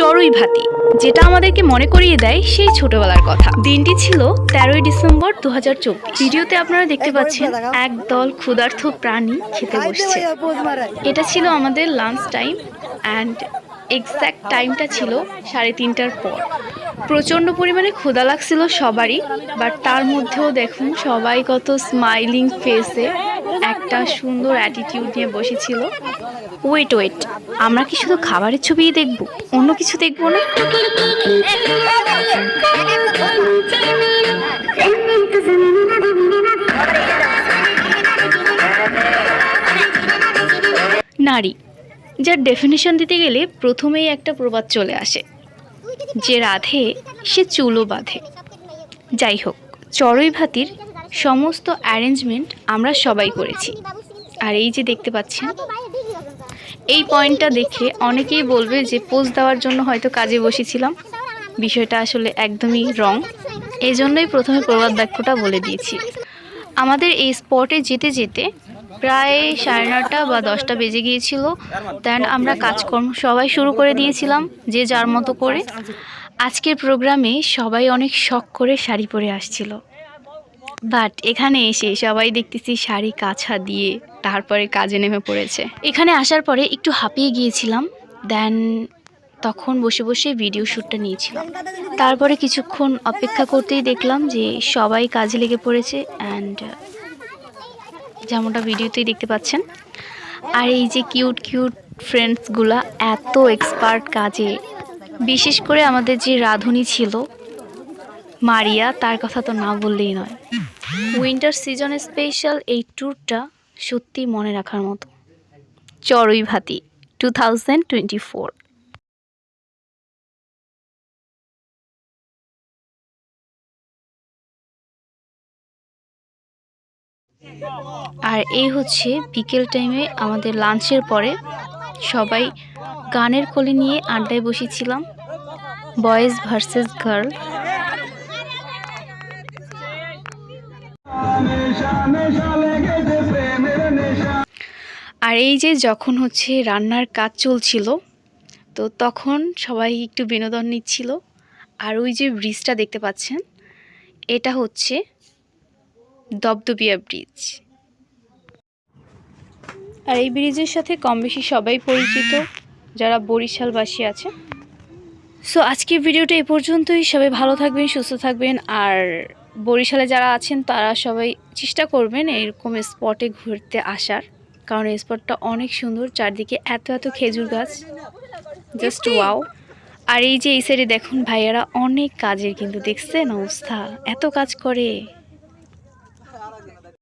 চড়ুই ভাতি যেটা আমাদেরকে মনে করিয়ে দেয় সেই ছোটবেলার কথা। দিনটি ছিল তেরোই ডিসেম্বর দু হাজার চব্বিশ। ভিডিওতে আপনারা দেখতে পাচ্ছেন একদল ক্ষুধার্থ প্রাণী খেতে বসছে। এটা ছিল আমাদের লাঞ্চ টাইম অ্যান্ড এক্স্যাক্ট টাইমটা ছিল সাড়ে তিনটার পর। প্রচণ্ড পরিমাণে ক্ষুধা লাগছিল সবারই বাট তার মধ্যেও দেখুন সবাই কত স্মাইলিং ফেসে একটা সুন্দর অ্যাটিটিউড নিয়ে বসেছিল। ওয়েট ওয়েট আমরা কি শুধু খাবারের ছবিই দেখব? অন্য কিছু দেখব না? নারী, যার ডেফিনেশন দিতে গেলে প্রথমেই একটা প্রবাদ চলে আসে। যে রাধে, সে চুলও বাঁধে। যাই হোক, চড়ুই ভাতির সমস্ত অ্যারেঞ্জমেন্ট আমরা সবাই করেছি। আর এই যে দেখতে পাচ্ছেন, এই পয়েন্টটা দেখে অনেকেই বলবে যে পোজ দেওয়ার জন্য হয়তো কাজে বসেছিলাম। বিষয়টা আসলে একদমই রং এই জন্যই প্রথমে প্রবাদ বাক্যটা বলে দিয়েছি। আমাদের এই স্পটে যেতে যেতে প্রায় সাড়ে নটা বা দশটা বেজে গিয়েছিল। দেন আমরা কাজকর্ম সবাই শুরু করে দিয়েছিলাম, যে যার মতো করে। আজকের প্রোগ্রামে সবাই অনেক শখ করে শাড়ি পরে আসছিল। বাট এখানে এসে সবাই দেখতেছি শাড়ি কাছা দিয়ে তারপরে কাজে নেমে পড়েছে। এখানে আসার পরে একটু হাঁপিয়ে গিয়েছিলাম দেন তখন বসে বসে ভিডিও শ্যুটটা নিয়েছিলাম। তারপরে কিছুক্ষণ অপেক্ষা করতেই দেখলাম যে সবাই কাজে লেগে পড়েছে অ্যান্ড যেমনটা ভিডিওতেই দেখতে পাচ্ছেন। আর এই যে কিউট কিউট ফ্রেন্ডসগুলা এত এক্সপার্ট কাজে। বিশেষ করে আমাদের যে রাঁধুনি ছিল, মারিয়া, তার কথা তো না বললেই নয়। উইন্টার সিজন স্পেশাল এই ট্যুরটা সত্যি মনে রাখার মতো। চড়ুই ভাতি, টু থাউজেন্ড টোয়েন্টি ফোর। আর এই হচ্ছে বিকেল টাইমে আমাদের লাঞ্চের পরে সবাই গানের কলি নিয়ে আড্ডায় বসেছিলাম, বয়েজ ভার্সেস গার্ল। আর এই যে যখন হচ্ছে রান্নার কাজ চলছিল, তো তখন সবাই একটু বিনোদন নিচ্ছিল। আর ওই যে ব্রিজটা দেখতে পাচ্ছেন, এটা হচ্ছে দবদবিয়া ব্রিজ। আর এই ব্রিজের সাথে কম বেশি সবাই পরিচিত, যারা বরিশালবাসী আছে। সো আজকের ভিডিওটা এ পর্যন্তই। সবাই ভালো থাকবেন, সুস্থ থাকবেন, আর বরিশালে যারা আছেন তারা সবাই চেষ্টা করবেন এরকম স্পটে ঘুরতে আসার। কারণ এই স্পটটা অনেক সুন্দর চারদিকে এত এত খেজুর গাছ। জাস্ট ওয়াও আর এই যে এই সাইডে দেখুন ভাইয়ারা অনেক কাজের কিন্তু দেখছেন অবস্থা। এত কাজ করে।